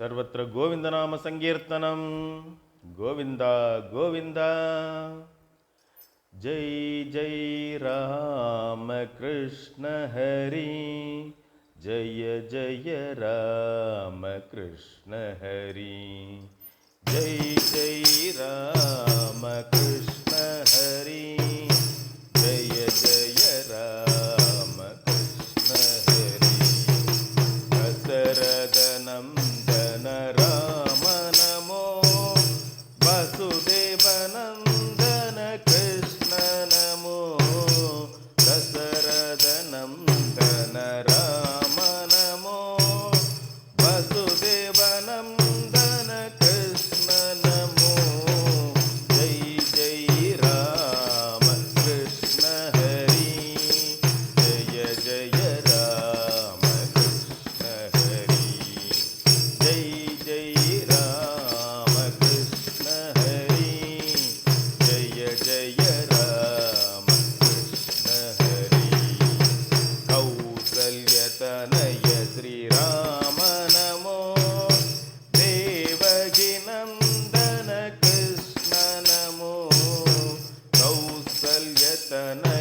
सर्वत्र गोविन्दनामसङ्कीर्तनं गोविन्द गोविन्द। जय जय रामकृष्णहरी जय जय रामकृष्णहरी जय जय राम कृष्ण தன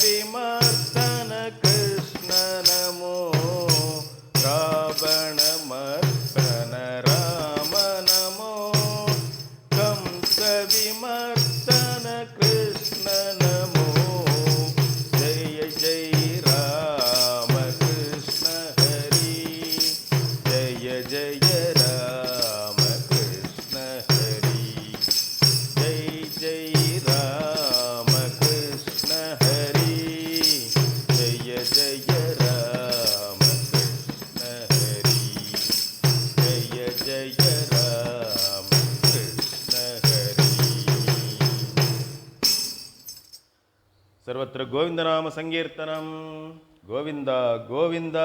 விமர்த்தன கிருஷ்ண நமோ ராவண மர்த்தன ராம நமோ கம்ச விமர்த்தன கிருஷ்ண நமோ ஜெய ஜெய ராம கிருஷ்ண ஹரி ஜெய ஜெய ಸರ್ವತ್ರ ಗೋವಿಂದನಾಮ ಸಂಕೀರ್ತನಂ ಗೋವಿಂದ ಗೋವಿಂದ